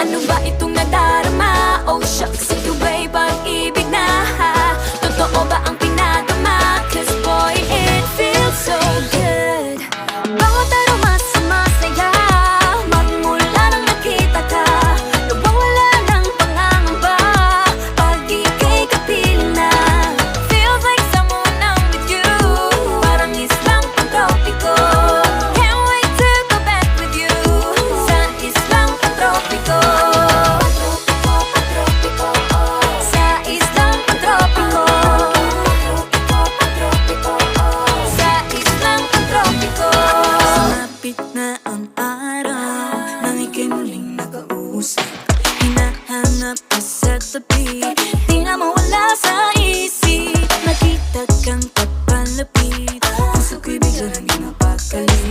Ano ba itong nadarama? up, set the beat. Di na mawala sa isip. Nakita kang pagpalapit Puso ko'y bigla nang inapakalit